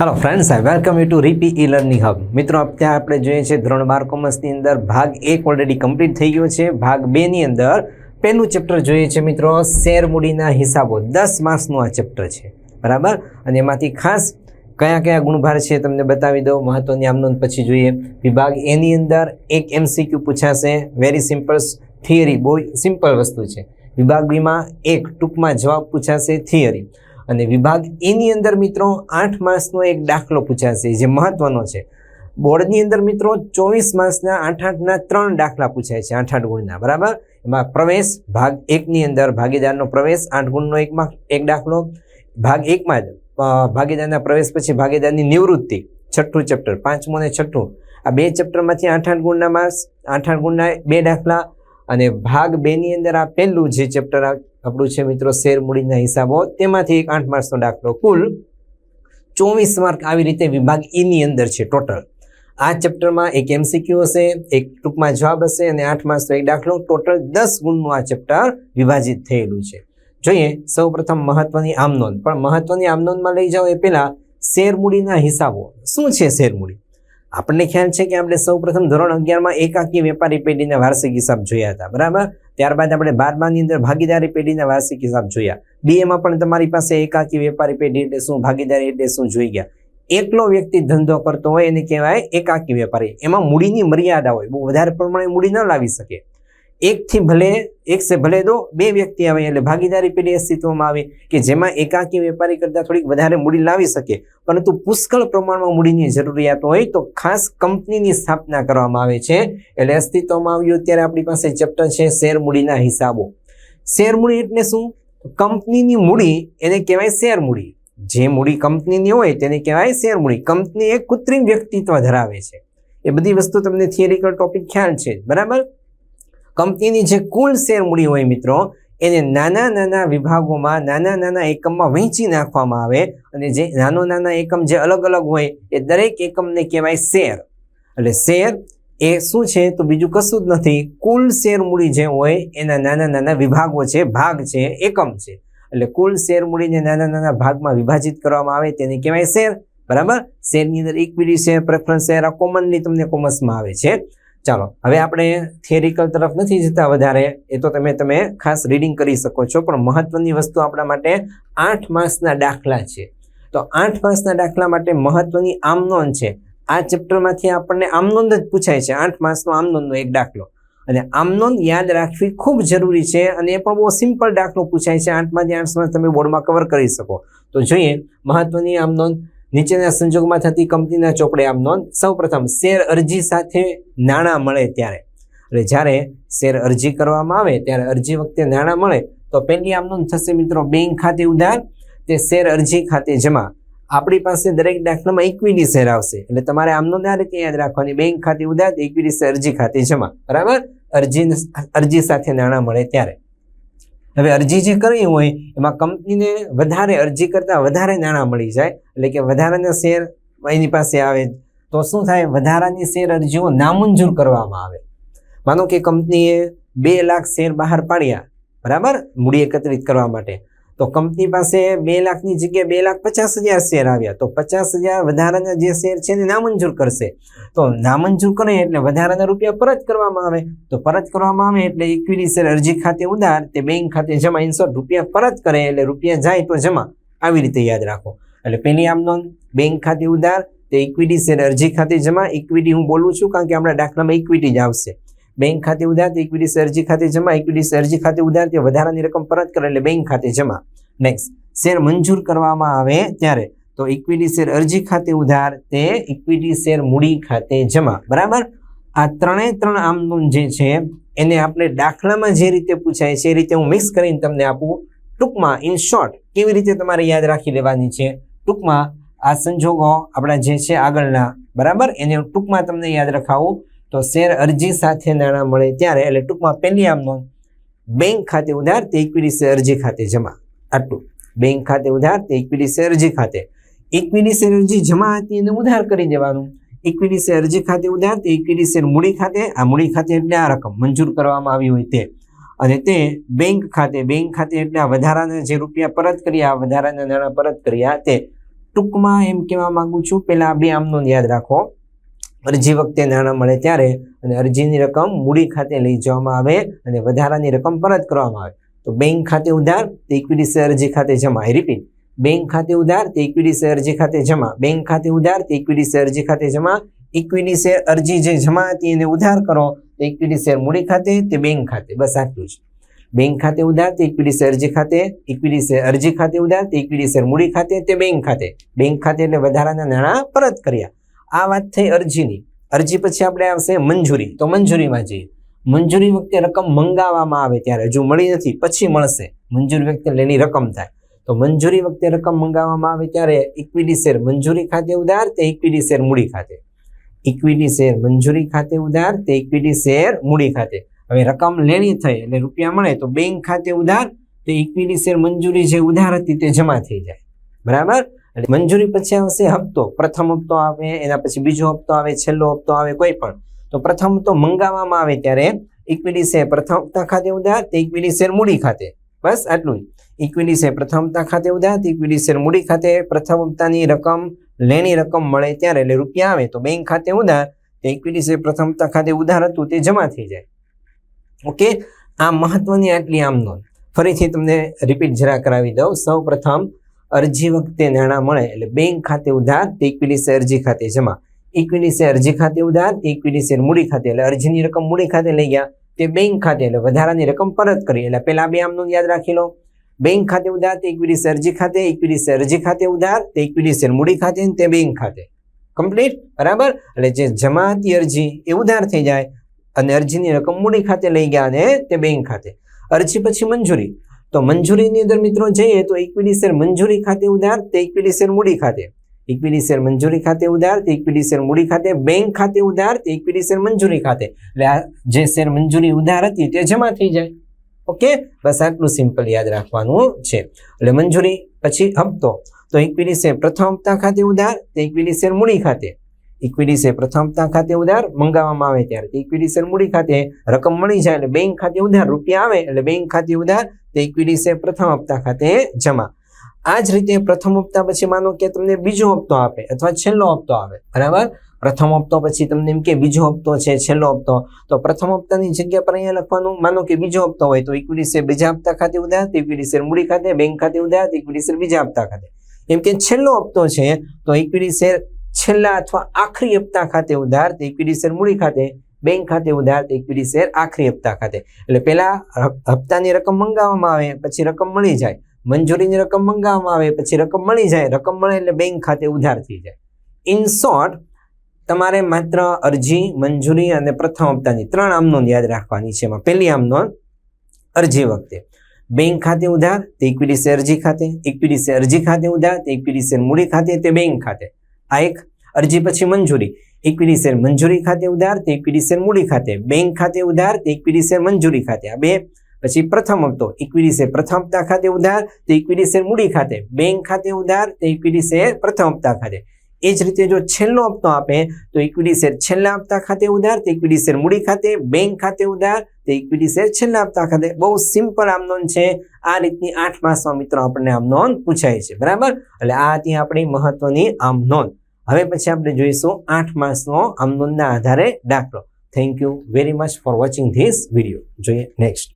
Hello friends I welcome you to Ripi e learning hub મિત્રો અત્યારે આપણે જોઈએ છે ધોરણ બાર કોમર્સની અંદર ભાગ એક ઓલરેડી કમ્પ્લીટ થઈ ગયો છે. ભાગ બેની અંદર પહેલું ચેપ્ટર જોઈએ છે મિત્રો, શેર મૂડીના હિસાબો. દસ માર્ક્સનું આ ચેપ્ટર છે. બરાબર? અને એમાંથી ખાસ કયા કયા ગુણભાર છે તમને બતાવી દઉં. મહત્વની આમનોંધ પછી જોઈએ. વિભાગ એની અંદર એક એમસીક્યુ પૂછાશે. વેરી સિમ્પલ થિયરી બહુ સિમ્પલ વસ્તુ છે. વિભાગ બીમાં એક ટૂંકમાં જવાબ પૂછાશે થિયરી અને વિભાગ એની અંદર મિત્રો આઠ માર્ક્સનો એક દાખલો પૂછાશે, જે મહત્વનો છે. બોર્ડની અંદર મિત્રો ચોવીસ માર્ક્સના આઠ આઠના ત્રણ દાખલા પૂછાય છે, આઠ આઠ ગુણના, બરાબર? એમાં પ્રવેશ, ભાગ એકની અંદર ભાગીદારનો પ્રવેશ, આઠ ગુણનો એક એક દાખલો. ભાગ એકમાં જ ભાગીદારના પ્રવેશ પછી ભાગીદારની નિવૃત્તિ, છઠ્ઠું ચેપ્ટર, પાંચમું અને છઠ્ઠું. આ બે ચેપ્ટરમાંથી આઠ આઠ ગુણના માર્ક્સ, આઠ આઠ ગુણના બે દાખલા અને ભાગ બેની અંદર આ પહેલું જે ચેપ્ટર આપણું છે મિત્રો શેર મૂડીના હિસાબો. તેમાંથી એક આઠ માર્ક્સનો દાખલો. કુલ ચોવીસ માર્ક આવી રીતે વિભાગ ઈની અંદર છે ટોટલ. આ ચેપ્ટરમાં એક એમસીક્યુ હશે, એક ટૂંકમાં જવાબ હશે અને આઠ માર્ક્સનો એક દાખલો. ટોટલ દસ ગુણનું આ ચેપ્ટર વિભાજિત થયેલું છે. જોઈએ સૌ પ્રથમ મહત્વની આમનોંધ પણ મહત્વની આમનોંધમાં લઈ જાઓ એ પહેલા શેરમૂડીના હિસાબો. શું છે શેરમૂડી આપણને ખ્યાલ છે કે આપણે સૌ પ્રથમ ધોરણ અગિયારમાં એકાકી વેપારી પેઢીના વાર્ષિક હિસાબ જોયા હતા. બરાબર? ત્યારબાદ આપણે બારમાની અંદર ભાગીદારી પેઢીના વાર્ષિક હિસાબ જોયા. બીએમાં પણ તમારી પાસે એકાકી વેપારી પેઢી એટલે શું? ભાગીદારી એટલે શું? જોઈ ગયા. એકલો વ્યક્તિ ધંધો કરતો હોય એને કહેવાય એકાકી વેપારી. એમાં મૂડીની મર્યાદા હોય. બહુ વધારે પ્રમાણે મૂડી ન લાવી શકે. એકથી ભલે, એક સે ભલે દો, બે વ્યક્તિ આવે એટલે ભાગીદારી પેઢી અસ્તિત્વમાં આવે કે જેમાં એકાકી વેપારી કરતાં થોડીક વધારે મૂડી લાવી શકે. પરંતુ પુષ્કળ પ્રમાણમાં મૂડીની જરૂરિયાત હોય તો ખાસ કંપનીની સ્થાપના કરવામાં આવે છે. એટલે અસ્તિત્વમાં આવ્યું ત્યારે આપણી પાસે ચેપ્ટર છે શેર મૂડીના હિસાબો. શેર મૂડી એટલે શું? કંપનીની મૂડી એને કહેવાય શેર મૂડી. જે મૂડી કંપનીની હોય તેને કહેવાય શેર મૂડી. કંપની એક કૃત્રિમ વ્યક્તિત્વ ધરાવે છે. એ બધી વસ્તુ તમને થિયરિકલ ટોપિક ખ્યાલ છે. બરાબર? કંપનીની જે કુલ શેર મૂડી હોય મિત્રો, એને નાના નાના વિભાગોમાં, નાના નાના એકમમાં વહેંચી નાખવામાં આવે અને જે નાનો નાના એકમ જે અલગ અલગ હોય એ દરેક એકમને કહેવાય શેર. એટલે શેર એ શું છે? તો બીજું કશું જ નથી. કુલ શેર મૂડી જે હોય એના નાના નાના વિભાગો છે, ભાગ છે, એકમ છે. એટલે કુલ શેર મૂડીને નાના નાના ભાગમાં વિભાજિત કરવામાં આવે તેને કહેવાય શેર. બરાબર? શેરની અંદર ઇક્વિટી શેર પ્રેફરન્સ શેર આ કોમનલી તમને કોમર્સમાં આવે છે. ચાલો હવે આપણે થિયરિકલ તરફ નથી જતા વધારે. એ તો તમે તમે ખાસ રીડિંગ કરી શકો છો પણ મહત્વની વસ્તુ આપણા માટે આઠ માસના દાખલા છે. તો આઠ માસના દાખલા માટે મહત્વની આમનોન છે. આ ચેપ્ટરમાંથી આપણને આમનોંધ જ પૂછાય છે. આઠ માસનો આમનોંધનો એક દાખલો. અને આમનોન યાદ રાખવી ખૂબ જરૂરી છે અને એ પણ બહુ સિમ્પલ દાખલો પૂછાય છે. આઠમાંથી આઠ માસ તમે બોર્ડમાં કવર કરી શકો. તો જોઈએ મહત્વની આમનોંધ નીચેના સંજોગમાં થતી કંપનીના ચોપડે આમ નોંધ, સૌપ્રથમ શેર અરજી સાથે નાણાં મળે ત્યારે. એટલે જ્યારે શેર અરજી કરવામાં આવે, ત્યારે અરજી વખતે નાણાં મળે, તો પહેલી આમ નોંધ થશે મિત્રો બેંક ખાતે ઉધાર. તે શેર અરજી ખાતે જમા. આપણી પાસે દરેક દાખલામાં ઇક્વિટી શેર આવશે. એટલે તમારે આમ નોંધ આ રીતે યાદ રાખવાની, બેંક ખાતે ઉધાર ઇક્વિટી શેર અરજી ખાતે જમા. બરાબર? અરજી અરજી સાથે નાણાં મળે ત્યારે. હવે અરજી જે કરવી હોય, એમાં કંપનીને વધારે અરજી કરતાં વધારે નાણાં મળી જાય. એટલે કે વધારાના શેર એની પાસે આવે. તો શું થાય? વધારાની શેર અરજીઓ નામંજૂર કરવામાં આવે. માનો કે કંપનીએ બે લાખ શેર બહાર પાડ્યા, બરાબર? મૂડી એકત્રિત કરવા માટે. તો કંપની પાસે બે લાખની જગ્યાએ બે લાખ પચાસ હજાર શેર આવ્યા. તો પચાસ હજાર વધારાના જે શેર છે એને નામંજૂર કરશે. તો નામંજૂર કરે એટલે વધારાના રૂપિયા પરત કરવામાં આવે. તો પરત કરવામાં આવે એટલે ઇક્વિટી શેર અરજી ખાતે ઉધાર, તે બેંક ખાતે જમા ઇન્સોર્ટ રૂપિયા પરત કરે એટલે રૂપિયા જાય તો જમા. આવી રીતે યાદ રાખો. એટલે પેલી આમ નોંધ બેંક ખાતે ઉધાર, તે ઇક્વિટી શેર અરજી ખાતે જમા. ઇક્વિટી હું બોલું છું કારણ કે આપણા દાખલામાં ઇક્વિટી જ આવશે. બેંક ખાતે ઉધાર તે ઇક્વિટી શેરજી ખાતે જમા ઇક્વિટી શેરજી ખાતે ઉધાર તે વધારાની રકમ પરત કરે એટલે બેંક ખાતે જમા. નેક્સ્ટ શેર મંજૂર કરવામાં આવે ત્યારે તો ઇક્વિટી શેર અરજી ખાતે ઉધાર તે ઇક્વિટી શેર મૂડી ખાતે જમા. બરાબર? આ ત્રણે ત્રણ આમનું જે છે, એને આપણે દાખલામાં જે રીતે પૂછાય છે, એ રીતે હું મિક્સ કરીને તમને આપું. ટૂંકમાં ઇન શોર્ટ કેવી રીતે તમારે યાદ રાખી લેવાની છે? ટૂંકમાં, આ સંજોગો આપણા જે છે આગળના. બરાબર? એને ટૂંકમાં તમને યાદ રખાવું. તો શેર અરજી સાથે નાણાં મળે ત્યારે, એટલે ટૂંકમાં પહેલી આમ નોંધ બેંક ખાતે ઉધાર તે ઇક્વિટી શેર અરજી ખાતે જમા. આટલું. બેંક ખાતે ઉધાર તે ઇક્વિટી શેર અરજી ખાતે. ઇક્વિટી શેર અરજી જમા હતી એને ઉધાર કરી દેવાનું. ઇક્વિટી શેર અરજી ખાતે ઉધાર તે ઇક્વિટી શેર મૂડી ખાતે. આ મૂડી ખાતે એટલે આ રકમ મંજૂર કરવામાં આવી હોય તે. અને તે બેંક ખાતે બેંક ખાતે એટલે આ વધારાના જે રૂપિયા પરત કર્યા વધારાના નાણાં પરત કર્યા તે ટૂંકમાં એમ કહેવા માગું છું. પહેલાં બે આમનો યાદ રાખો. અરજી વખતે નાણાં મળે ત્યારે અને અરજીની રકમ મૂડી ખાતે લઈ જવામાં આવે અને વધારાની રકમ પરત કરવામાં આવે. તો બેંક ખાતે ઉધાર, તે ઇક્વિટી શેર અરજી ખાતે જમા. આઈ રિપીટ. બેંક ખાતે ઉધાર, તે ઇક્વિટી શેર અરજી ખાતે જમા. બેંક ખાતે ઉધાર, તે ઇક્વિટી શેર અરજી ખાતે જમા. ઇક્વિટી શેર અરજી જે જમા હતી એને ઉધાર કરો, તો ઇક્વિટી શેર મૂડી ખાતે, તે બેંક ખાતે. બસ આટલું જ. બેંક ખાતે ઉધાર, તે ઇક્વિટી શેર અરજી ખાતે ઇક્વિટી શેર અરજી ખાતે ઉધાર, તે ઇક્વિટી શેર મૂડી ખાતે, તે બેંક ખાતે. બેંક ખાતે એટલે વધારાના નાણાં પરત કર્યા. આ વાત થઈ અરજીની. અરજી પછી આપણે આવશે મંજૂરી. તો મંજૂરીમાં જઈએ. મંજૂરી વખતે રકમ મંગાવવામાં આવે ત્યારે હજુ મળી નથી, પછી મળશે. મંજૂરી વખતે લેની રકમ થાય. તો મંજૂરી વખતે રકમ મંગાવવામાં આવે ત્યારે ઇક્વિટી શેર મંજૂરી ખાતે ઉધાર તે ઇક્વિટી શેર મૂડી ખાતે. ઇક્વિટી શેર મંજૂરી ખાતે ઉધાર તે ઇક્વિટી શેર મૂડી ખાતે. હવે રકમ લેણી થઈ એટલે રૂપિયા મળે તો બેંક ખાતે ઉધાર, તે ઇક્વિટી શેર મંજૂરી જે ઉધાર હતી તે જમા થઈ જાય. બરાબર? એટલે મંજૂરી પછી આવશે હપ્તો. પ્રથમ હપ્તો આવે, એના પછી બીજો હપ્તો આવે, છેલ્લો હપ્તો આવે, કોઈ પણ. તો પ્રથમ હપ્તો મંગાવવામાં આવે ત્યારે ઇક્વિટી શેર પ્રથમ હપ્તા ખાતે ઉધાર તે ઇક્વિટી શેર મૂડી ખાતે. બસ આટલું ઇક્વિટી શેર પ્રથમ હપ્તા ખાતે ઉધાર તે ઇક્વિટી શેર મૂડી ખાતે. પ્રથમ હપ્તાની રકમ, લેણી રકમ મળે ત્યારે એટલે રૂપિયા આવે. તો બેંક ખાતે ઉધાર, તે ઇક્વિટી શેર પ્રથમ હપ્તા ખાતે ઉધાર હતું તે જમા થઈ જાય. ઓકે? આ મહત્વની આટલી આમ નોંધ. ફરીથી તમને રિપીટ જરા કરાવી દઉં. સૌ પ્રથમ અરજી વખતે નાણાં મળે એટલે બેંક ખાતે ઉધાર તે ઇક્વિટી શેર અરજી ખાતે જમા ઇક્વિટી શેર અરજી ખાતે ઉધાર ઇક્વિટી શેર મૂડી ખાતે એટલે અરજીની રકમ મૂડી ખાતે લઈ ગયા. તે બેંક ખાતે એટલે વધારાની રકમ પરત કરી. એટલે પહેલા બે આમનું યાદ રાખી લો. બેંક ખાતે ઉધાર, તે ઇક્વિટી શેર અરજી ખાતે ઇક્વિટી શેર અરજી ખાતે ઉધાર, તે ઇક્વિટી શેર મૂડી ખાતે તે બેંક ખાતે. કમ્પ્લીટ બરાબર? એટલે જે જમા હતી અરજી એ ઉધાર થઈ જાય અને અરજીની રકમ મૂડી ખાતે લઈ ગયા અને તે બેંક ખાતે. અરજી પછી મંજૂરી. તો મંજૂરીની અંદર મિત્રો જઈએ તો ઇક્વિટી શેર મંજૂરી ખાતે ઉધાર, તે ઇક્વિટી શેર મૂડી ખાતે. ઇક્વિટી શેર મંજૂરી ખાતે ઉધાર, તે ઇક્વિટી શેર મૂડી ખાતે. બેંક ખાતે ઉધાર, તે ઇક્વિટી શેર મંજૂરી ખાતે. એટલે આ જે શેર મંજૂરી ઉધાર હતી તે જમા થઈ જાય. ઓકે બસ આટલું સિમ્પલ યાદ રાખવાનું છે. એટલે મંજૂરી પછી હપ્તો. તો ઇક્વિટી શેર પ્રથમ હપ્તા ખાતે ઉધાર, તે ઇક્વિટી શેર મૂડી ખાતે. ઇક્વિટી શેર પ્રથમ હપ્તા ખાતે ઉધાર મંગાવવામાં આવે ત્યારે. ઇક્વિટી શેર મૂડી ખાતે રકમ મળી જાય એટલે બેંક ખાતે ઉધાર રૂપિયા આવે એટલે બેંક ખાતે ઉધાર તે ઇક્વિટી છે, પ્રથમ હપ્તા ખાતે જમા. આ જ રીતે પ્રથમ હપ્તા પછી માનો કે તમને બીજો હપ્તો આપે અથવા છેલ્લો હપ્તો આવે. બરાબર? પ્રથમ હપ્તો પછી તમને એમ કે બીજો હપ્તો છેલ્લો હપ્તો. તો પ્રથમ હપ્તાની જગ્યા પર અહીંયા લખવાનું, માનો કે બીજો હપ્તો હોય તો ઇક્વિટી શેર બીજા હપ્તા ખાતે ઉધાર ઇક્વિટી શેર મૂડી ખાતે, બેંક ખાતે ઉધાર ઇક્વિટી શેર બીજા હપ્તા ખાતે. એમ કે છેલ્લો હપ્તો છે, તો ઇક્વિટી શેર છેલ્લા અથવા આખરી હપ્તા ખાતે ઉધાર ઇક્વિટી શેર મૂડી ખાતે. બેંક ખાતે ઉધાર ઇક્વિટી શેર આખરી હપ્તા ખાતે. એટલે પહેલા હપ્તાની રકમ મંગાવવામાં આવે, પછી રકમ મળી જાય. મંજૂરીની રકમ મંગાવવામાં આવે, પછી રકમ મળી જાય. રકમ મળે એટલે બેંક ખાતે ઉધાર થઈ જાય. ઇન શોર્ટ તમારે માત્ર અરજી, મંજૂરી અને પ્રથમ હપ્તાની ત્રણ આમનોંધ યાદ રાખવાની છે એમાં. પહેલી આમનોંધ અરજી વખતે. બેંક ખાતે ઉધાર, તે ઇક્વિટી શેર અરજી ખાતે. ઇક્વિટી શેર અરજી ખાતે ઉધાર, તે ઇક્વિટી શેર મૂડી ખાતે, તે બેંક ખાતે. આ એક અરજી પછી મંજૂરી. ઇક્વિટી શેર મંજૂરી ખાતે ઉધાર તે ઇક્વિટી શેર મૂડી ખાતે. બેંક ખાતે ઉધાર તે ઇક્વિટી શેર મંજૂરી ખાતે. આ બે પછી પ્રથમ હપ્તો ઇક્વિટી શેર પ્રથમ હપ્તા ખાતે ઉધાર તે ઇક્વિટી શેર મૂડી ખાતે. બેંક ખાતે ઉધાર તે ઇક્વિટી શેર પ્રથમ હપ્તા ખાતે. એ જ રીતે જો છેલ્લો હપ્તો આપે તો ઇક્વિટી શેર છેલ્લા હપ્તા ખાતે ઉધાર તે ઇક્વિટી શેર મૂડી ખાતે. બેંક ખાતે ઉધાર તે ઇક્વિટી શેર છેલ્લા હપ્તા ખાતે. બહુ સિમ્પલ આમ નોંધ છે. આ રીતની આઠ માસમાં મિત્રો આપણને આમ નોંધ પૂછાય છે. બરાબર? એટલે આ હતી આપણી મહત્વની નોંધ. હવે પછી આપણે જોઈશું આઠ માસનો આમદનના આધારે દાખલો. Thank you very much for watching this video જોઈએ નેક્સ્ટ